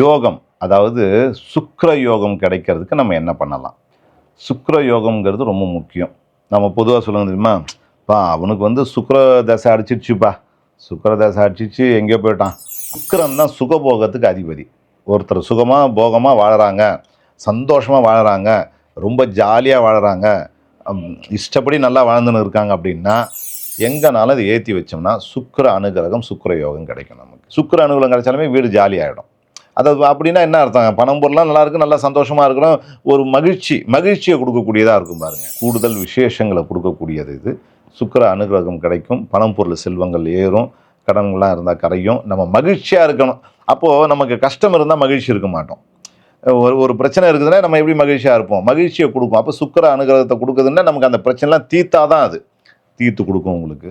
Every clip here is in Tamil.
யோகம் அதாவது சுக்கர யோகம் கிடைக்கிறதுக்கு நம்ம என்ன பண்ணலாம்? சுக்கர யோகம்ங்கிறது ரொம்ப முக்கியம். நம்ம பொதுவாக சொல்லுங்க தெரியுமா? பா அவனுக்கு வந்து சுக்கர தசை அடிச்சிடுச்சுப்பா சுக்கர தசை அடிச்சிச்சு எங்கேயோ போயிட்டான். சுக்கரம் தான் சுகபோகத்துக்கு அதிபதி. ஒருத்தர் சுகமாக போகமாக வாழறாங்க. சந்தோஷமாக வாழறாங்க. ரொம்ப ஜாலியாக வாழறாங்க. இஷ்டப்படி நல்லா வாழ்ந்துன்னு இருக்காங்க அப்படின்னா எங்கனாலும் அதை ஏற்றி வச்சோம்னா சுக்கர அனுகிரகம் சுக்கர யோகம் கிடைக்கும் நமக்கு. சுக்கிர அனுகூலம் கிடைச்சாலுமே வீடு ஜாலியாகிடும் அதாவது அப்படின்னா என்ன அர்த்தம் பணம் பொருளாக நல்லா இருக்கு நல்லா சந்தோஷமாக இருக்கிறோம். ஒரு மகிழ்ச்சி மகிழ்ச்சியை கொடுக்கக்கூடியதாக இருக்கும் பாருங்க. கூடுதல் விசேஷங்களை கொடுக்கக்கூடியது இது. சுக்கர அனுகிரகம் கிடைக்கும். பணம் பொருள் செல்வங்கள் ஏறும். கடன்கள்லாம் இருந்தால் கரையும். நம்ம மகிழ்ச்சியாக இருக்கணும். அப்போது நமக்கு கஷ்டம் இருந்தால் மகிழ்ச்சி இருக்க மாட்டோம். ஒரு ஒரு பிரச்சனை இருக்குதுன்னா நம்ம எப்படி மகிழ்ச்சியாக இருப்போம்? மகிழ்ச்சியை கொடுக்கும் அப்போ சுக்கிர அனுகிரகத்தை கொடுக்குதுன்னா நமக்கு அந்த பிரச்சனைலாம் தீர்த்தா தான் அது. தீர்த்து கொடுக்கும் உங்களுக்கு.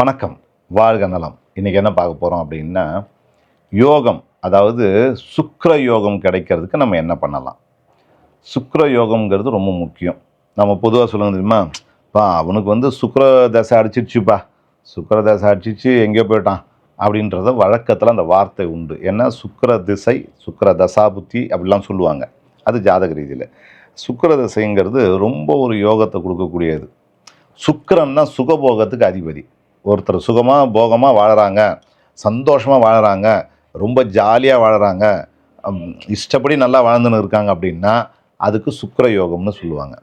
வணக்கம். வாழ்க நலம். இன்றைக்கி என்ன பார்க்க போகிறோம் அப்படின்னா யோகம் அதாவது சுக்கர யோகம் கிடைக்கிறதுக்கு நம்ம என்ன பண்ணலாம்? சுக்கர யோகம்ங்கிறது ரொம்ப முக்கியம். நம்ம பொதுவாக சொல்லுங்க தெரியுமா? பா அவனுக்கு வந்து சுக்கர தசை அடிச்சிடுச்சுப்பா சுக்கர தசை அடிச்சிச்சு எங்கேயோ போயிட்டான் அப்படின்றத வழக்கத்தில் அந்த வார்த்தை உண்டு. ஏன்னா சுக்கர திசை சுக்கர தசாபுத்தி அப்படிலாம் சொல்லுவாங்க. அது ஜாதக ரீதியில். சுக்கர திசைங்கிறது ரொம்ப ஒரு யோகத்தை கொடுக்கக்கூடியது. சுக்கிரன் தான் சுகபோகத்துக்கு அதிபதி. ஒருத்தர் சுகமாக போகமாக வாழறாங்க. சந்தோஷமாக வாழறாங்க. ரொம்ப ஜாலியாக வாழறாங்க. இஷ்டப்படி நல்லா வாழ்ந்துன்னு இருக்காங்க அப்படின்னா அதுக்கு சுக்கிர யோகம்னு சொல்லுவாங்க.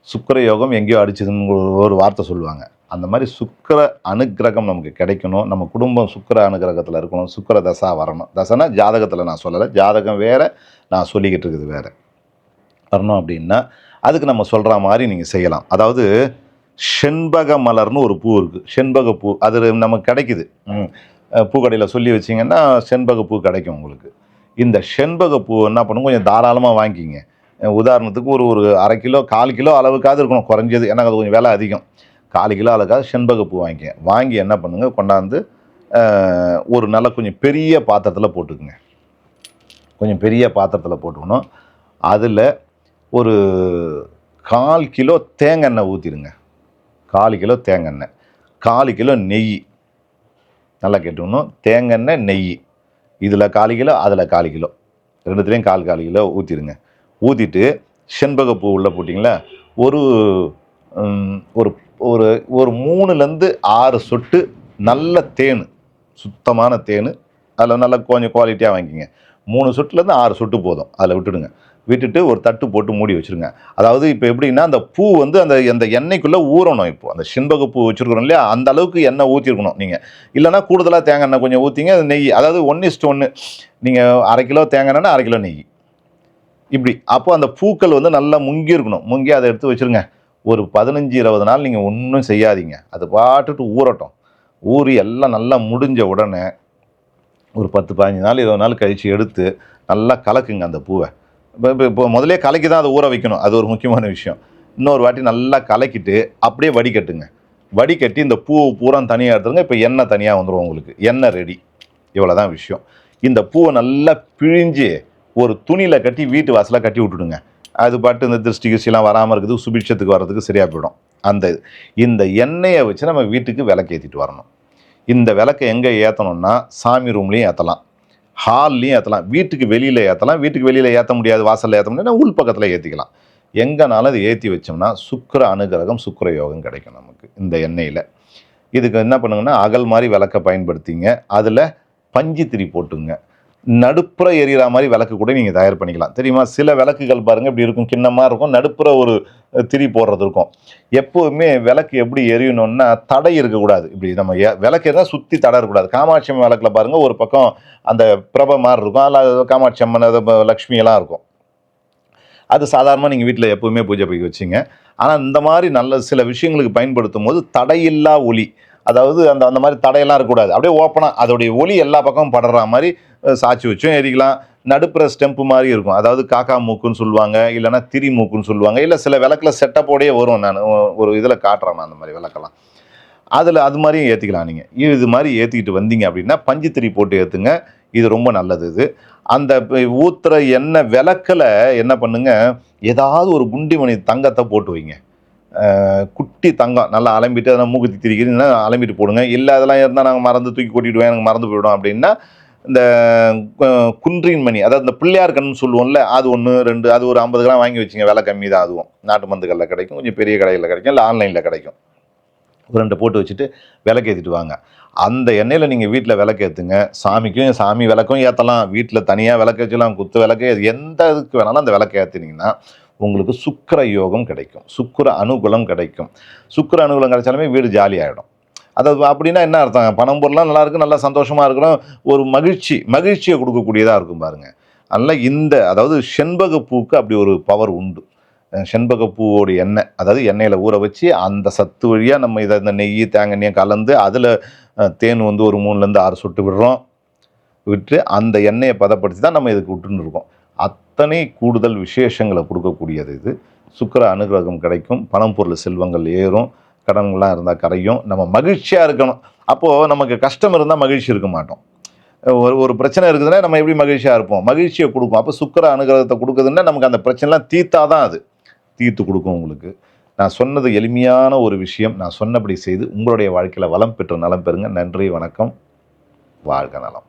சுக்கிர யோகம் எங்கேயோ அடிச்சதுன்னு ஒரு- ஒரு வார்த்தை சொல்லுவாங்க. அந்த மாதிரி சுக்கர அனுகிரகம் நமக்கு கிடைக்கணும். நம்ம குடும்பம் சுக்கிர அனுகிரகத்தில் இருக்கணும். சுக்கர தசா வரணும். தசைனா ஜாதகத்தில் நான் சொல்லலை. ஜாதகம் வேறு நான் சொல்லிக்கிட்டு இருக்குது வேறு. வரணும் அப்படின்னா அதுக்கு நம்ம சொல்கிற மாதிரி நீங்கள் செய்யலாம். அதாவது செண்பக மலர்னு ஒரு பூ இருக்குது செண்பக பூ. அது நமக்கு கிடைக்குது. பூக்கடையில் சொல்லி வச்சிங்கன்னா செண்பக பூ கிடைக்கும் உங்களுக்கு. இந்த செண்பக பூ என்ன பண்ணுங்க? கொஞ்சம் தாராளமாக வாங்கிக்கிங்க. உதாரணத்துக்கு ஒரு ஒரு அரை கிலோ கால் கிலோ அளவுக்காவது இருக்கணும். குறைஞ்சது. ஏன்னா அது கொஞ்சம் விலை அதிகம். கால் கிலோ அளவுக்காவது செண்பக பூ வாங்கிங்க. வாங்கி என்ன பண்ணுங்க? கொண்டாந்து ஒரு நல்ல கொஞ்சம் பெரிய பாத்திரத்தில் போட்டுக்குங்க. கொஞ்சம் பெரிய பாத்திரத்தில் போட்டுக்கணும். அதில் ஒரு கால் கிலோ தேங்காய் எண்ணெய் ஊற்றிடுங்க காலு கிலோ தேங்காய் காலு கிலோ நெய். நல்லா கேட்டுக்கணும். தேங்காய் நெய். இதில் காலு கிலோ அதில் காலு கிலோ. ரெண்டுத்துலேயும் கால் காலு கிலோ ஊற்றிடுங்க ஊற்றிட்டு செண்பகப்பூ உள்ளே போட்டிங்களா? ஒரு ஒரு ஒரு ஒரு மூணுலேருந்து ஆறு சொட்டு நல்ல தேன் சுத்தமான தேன். அதில் நல்லா கொஞ்சம் குவாலிட்டியாக வாங்கிக்கிங்க. மூணு சொட்டுலேருந்து ஆறு சொட்டு போதும். அதில் விட்டுடுங்க. விட்டுட்டு ஒரு தட்டு போட்டு மூடி வச்சுருங்க. அதாவது இப்போ எப்படின்னா அந்த பூ வந்து அந்த அந்த எண்ணெய்க்குள்ளே ஊறணும் இப்போ. அந்த செண்பக பூ வச்சுருக்கிறோம் இல்லையா? அந்த அளவுக்கு எண்ணெய் ஊற்றிருக்கணும் நீங்கள் இல்லைன்னா கூடுதலாக தேங்காய் எண்ணெய் கொஞ்சம் ஊற்றிங்க அது நெய். அதாவது ஒன்று இஸ்ட் ஒன்று நீங்கள் அரை கிலோ தேங்காய் எண்ணெய் அரை கிலோ நெய். இப்படி. அப்போ அந்த பூக்கள் வந்து நல்லா முங்கி இருக்கணும். முங்கி அதை எடுத்து வச்சுருங்க. ஒரு பதினஞ்சு இருபது நாள் நீங்கள் ஒன்றும் செய்யாதீங்க. அது பாட்டுட்டு ஊறட்டும். ஊறி எல்லாம் நல்லா முடிஞ்ச உடனே ஒரு பத்து பதினஞ்சு நாள் இருபது நாள் கழித்து எடுத்து நல்லா கலக்குங்க அந்த பூவை. இப்போ இப்போ முதலே கலக்கி தான் அதை ஊற வைக்கணும். அது ஒரு முக்கியமான விஷயம். இன்னொரு வாட்டி நல்லா கலக்கிட்டு அப்படியே வடிகட்டுங்க வடிகட்டி இந்த பூவை பூரா தனியாக எடுத்துருங்க. இப்போ எண்ணெய் தனியாக வந்துடும் உங்களுக்கு. எண்ணெய் ரெடி இவ்வளோ தான் விஷயம். இந்த பூவை நல்லா பிழிஞ்சு ஒரு துணியில் கட்டி வீட்டு வாசலாக கட்டி விட்டுடுங்க. அது பாட்டு இந்த திருஷ்டி கிருஷ்டிலாம் வராமல் இருக்குது. சுபிட்சத்துக்கு வர்றதுக்கு சரியாக போயிடும். அந்த இது. இந்த எண்ணெயை வச்சு நம்ம வீட்டுக்கு விளக்கு ஏற்றிட்டு வரணும். இந்த விளக்கை எங்கே ஏற்றணும்னா சாமி ரூம்லேயும் ஏற்றலாம் ஹால்லையும் ஏற்றலாம் வீட்டுக்கு வெளியில் ஏற்றலாம் வீட்டுக்கு வெளியில் ஏற்ற முடியாது வாசலில் ஏற்ற முடியாது உள் பக்கத்தில் ஏற்றிக்கலாம் எங்கனாலும் அதை ஏற்றி வச்சோம்னா சுக்கிர அனுகிரகம் சுக்கிர யோகம் கிடைக்கும் நமக்கு இந்த எண்ணெயில். இதுக்கு என்ன பண்ணுங்கன்னா அகல் மாதிரி விளக்கை பயன்படுத்திங்க. அதில் பஞ்சு திரி போட்டுங்க. நடுப்புற எரியிற மாதிரி விளக்கு கூட நீங்கள் தயார் பண்ணிக்கலாம். தெரியுமா? சில விளக்குகள் பாருங்கள் இப்படி இருக்கும் கிண்ணமாக இருக்கும் நடுப்புற ஒரு திரி போடுறது இருக்கும். எப்போவுமே விளக்கு எப்படி எரியணும்னா தடை இருக்கக்கூடாது. இப்படி நம்ம விளக்கு இருந்தால் சுற்றி தடை இருக்கக்கூடாது. காமாட்சி அம்மன் விளக்கில் பாருங்கள் ஒரு பக்கம் அந்த பிரபை மாதிரி இருக்கும் அதில் காமாட்சி அம்மன் அது இருக்கும். அது சாதாரணமாக நீங்கள் வீட்டில் எப்போவுமே பூஜை போய் வச்சிங்க. ஆனால் இந்த மாதிரி நல்ல சில விஷயங்களுக்கு பயன்படுத்தும் போது தடையில்லா ஒளி அதாவது அந்த அந்த மாதிரி தடையெல்லாம் இருக்கக்கூடாது. அப்படியே ஓப்பனாக அதோடைய ஒளி எல்லா பக்கமும் படுற மாதிரி சாட்சி வச்சும் எரிக்கலாம். நடுப்புற ஸ்டெம்ப் மாதிரி இருக்கும். அதாவது காக்கா மூக்குன்னு சொல்லுவாங்க இல்லைன்னா திரி மூக்குன்னு சொல்லுவாங்க இல்லை சில விளக்கில் செட்டப்போடையே வரும். நான் ஒரு இதில் காட்டுறேன் நான் அந்த மாதிரி விளக்கெல்லாம். அதில் அது மாதிரியும் ஏற்றிக்கலாம் நீங்கள் இது மாதிரி ஏற்றிக்கிட்டு வந்தீங்க அப்படின்னா பஞ்சுத்திரி போட்டு ஏற்றுங்க இது ரொம்ப நல்லது இது. அந்த ஊத்துற எண்ணெய் விளக்கில் என்ன பண்ணுங்கள் ஏதாவது ஒரு குண்டிமணி தங்கத்தை போட்டு வைங்க. குட்டி தங்கம் நல்லா அலம்பிட்டு அதெல்லாம் மூக்குத்தி திரிக்கிறதுனா அலம்பிட்டு போடுங்க. இல்லை அதெல்லாம் இருந்தால் நாங்கள் மறந்து தூக்கி கொட்டிடுவேன் எனக்கு மறந்து போயிடும் அப்படின்னா இந்த குன்றின் மணி அதாவது இந்த பிள்ளையார் கண்ணுன்னு சொல்லுவோம்ல அது ஒன்று ரெண்டு அது ஒரு ஐம்பது கிராம் வாங்கி வச்சுங்க. விலை கம்மி தான் அதுவும். நாட்டு மந்துகளில் கிடைக்கும் கொஞ்சம் பெரிய கடையில் கிடைக்கும் இல்லை ஆன்லைனில் கிடைக்கும். ஒரு ரெண்டு போட்டு வச்சுட்டு விளக்கேற்றிட்டு வாங்க. அந்த எண்ணெயில் நீங்கள் வீட்டில் விளக்கேற்றுங்க சாமிக்கும் சாமி விளக்கும் ஏற்றலாம் வீட்டில் தனியாக விளக்கேற்றலாம் குத்து விளக்கு எந்த இதுக்கு வேணாலும் அந்த விளக்கு ஏற்றினீங்கன்னா உங்களுக்கு சுக்கர யோகம் கிடைக்கும். சுக்கர அனுகூலம் கிடைக்கும். சுக்கிர அனுகூலம் கிடைச்சாலுமே வீடு ஜாலியாகிடும் அது அதாவது அப்படின்னா என்ன அர்த்தம்? பணம் பொருளாக நல்லா இருக்கு நல்லா சந்தோஷமாக இருக்கிறோம். ஒரு மகிழ்ச்சி மகிழ்ச்சியை கொடுக்கக்கூடியதாக இருக்கும் பாருங்கள் அதனால் இந்த அதாவது செண்பக பூக்கு அப்படி ஒரு பவர் உண்டு. செண்பக பூவோட எண்ணெய் அதாவது எண்ணெயில் ஊற வச்சு அந்த சத்து வழியாக நம்ம இதை இந்த நெய் தேங்காய் கலந்து அதில் தேன் வந்து ஒரு மூணுலேருந்து ஆறு சொட்டு விடுறோம். விட்டு அந்த எண்ணெயை பதப்படுத்தி தான் நம்ம இதுக்கு விட்டுன்னு இருக்கோம். அத்தனை கூடுதல் விசேஷங்களை கொடுக்கக்கூடியது இது. சுக்கிர அனுகிரகம் கிடைக்கும். பணம் பொருள் செல்வங்கள் ஏறும். கடன்கள்லாம் இருந்தால் கரையும். நம்ம மகிழ்ச்சியாக இருக்கணும். அப்போது நமக்கு கஷ்டம் இருந்தால் மகிழ்ச்சி இருக்க மாட்டோம். ஒரு ஒரு பிரச்சனை இருக்குதுன்னா நம்ம எப்படி மகிழ்ச்சியாக இருப்போம்? மகிழ்ச்சியை கொடுக்கும் அப்போ சுக்கர அனுகிரகத்தை கொடுக்குதுன்னா நமக்கு அந்த பிரச்சனைலாம் தீர்த்தா தான் அது. தீர்த்து கொடுக்கும் உங்களுக்கு. நான் சொன்னது எளிமையான ஒரு விஷயம். நான் சொன்னபடி செய்து உங்களுடைய வாழ்க்கையில் வளம் பெற்று நலம் பெறுங்க. நன்றி வணக்கம். வாழ்க நலம்.